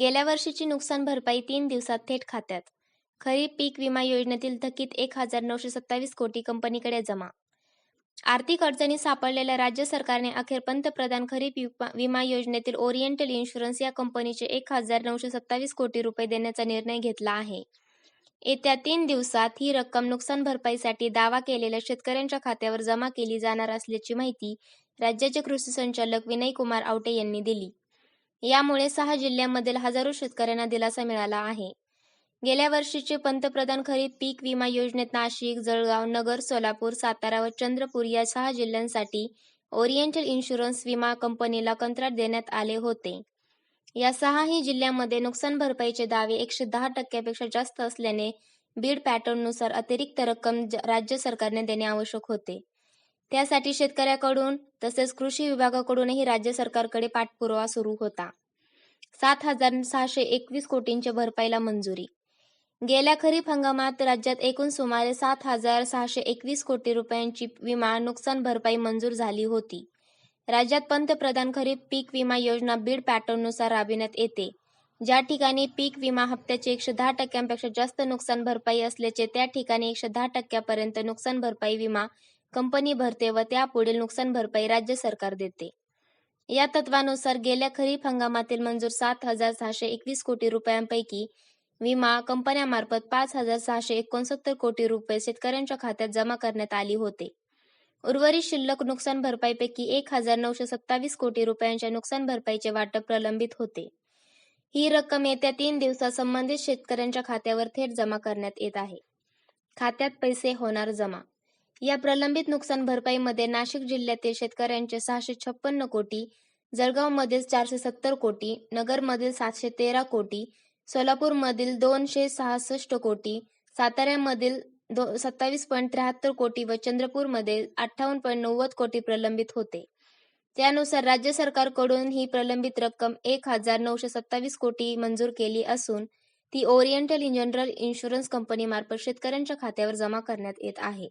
गेल्या वर्षीची नुकसान भरपाई तीन दिवसात थेट खात्यात. खरीप पीक विमा योजनेतील थकीत एक हजार नऊशे सत्तावीस कोटी कंपनीकडे जमा. आर्थिक अडचणी सापडलेल्या राज्य सरकारने अखेर पंतप्रधान खरीप विमा- विमा योजनेतील ओरिएंटल इन्शुरन्स या कंपनीचे एक हजार नऊशे सत्तावीस कोटी रुपये देण्याचा निर्णय घेतला आहे. येत्या तीन दिवसात ही रक्कम नुकसान भरपाईसाठी दावा केलेल्या शेतकऱ्यांच्या खात्यावर जमा केली जाणार असल्याची माहिती राज्याचे कृषी संचालक विनयकुमार आवटे यांनी दिली. यामुळे सहा जिल्ह्यांमधील हजारो शेतकऱ्यांना दिलासा मिळाला आहे. गेल्या वर्षीचे पंतप्रधान खरीप पीक विमा योजनेत नाशिक जळगाव नगर सोलापूर सातारा व चंद्रपूर या सहा जिल्ह्यांसाठी ओरिएंटल इन्शुरन्स विमा कंपनीला कंत्राट देण्यात आले होते. या सहाही जिल्ह्यांमध्ये नुकसान भरपाईचे दावे एकशे दहा टक्क्यापेक्षा जास्त असल्याने बीड पॅटर्ननुसार अतिरिक्त रक्कम राज्य सरकारने देणे आवश्यक होते. त्यासाठी शेतकऱ्याकडून तसेच कृषी विभागाकडूनही राज्य सरकारकडे पाठपुरावा सुरू होता. सात हजार सहाशे एकवीस कोटींच्या भरपाईला मंजुरी. गेल्या खरीप हंगामात राज्यात एकूण सुमारे सात हजार सहाशे एकवीस कोटी रुपयांची विमा नुकसान भरपाई मंजूर झाली होती. राज्यात पंतप्रधान खरीप पीक विमा योजना बीड पॅटर्ननुसार राबविण्यात येते. ज्या ठिकाणी पीक विमा हप्त्याचे एकशे दहा टक्क्यांपेक्षा जास्त नुकसान भरपाई असल्याचे त्या ठिकाणी एकशे दहा टक्क्यापर्यंत नुकसान भरपाई विमा कंपनी भरते व त्यापुढील नुकसान भरपाई राज्य सरकार देते. या तत्वानुसार गेल्या खरीप हंगामातील मंजूर सात हजार सहाशे एकवीस कोटी रुपयांपैकी विमा कंपन्यामार्फत पाच हजार सहाशे एकोणसत्तर कोटी रुपये शेतकऱ्यांच्या खात्यात जमा करण्यात आली होते. उर्वरित शिल्लक नुकसान भरपाईपैकी एक हजार नऊशे सत्तावीस कोटी रुपयांच्या नुकसान भरपाईचे वाटप प्रलंबित होते. ही रक्कम येत्या तीन दिवसात संबंधित शेतकऱ्यांच्या खात्यावर थेट जमा करण्यात येत आहे. खात्यात पैसे होणार जमा. या प्रलंबित नुकसान भरपाईमध्ये नाशिक जिल्ह्यातील शेतकऱ्यांचे सहाशे छप्पन्न कोटी जळगावमधील चारशे सत्तर कोटी नगरमधील सातशे तेरा कोटी सोलापूरमधील दोनशे सहासष्ट कोटी साताऱ्यामधील दो सत्तावीस पॉईंट त्र्याहत्तर कोटी व चंद्रपूरमध्ये अठ्ठावन्न पॉईंट नव्वद कोटी प्रलंबित होते. त्यानुसार राज्य सरकारकडून ही प्रलंबित रक्कम एक हजार नऊशे सत्तावीस कोटी मंजूर केली असून ती ओरिएंटल जनरल इन्शुरन्स कंपनीमार्फत शेतकऱ्यांच्या खात्यावर जमा करण्यात येत आहे.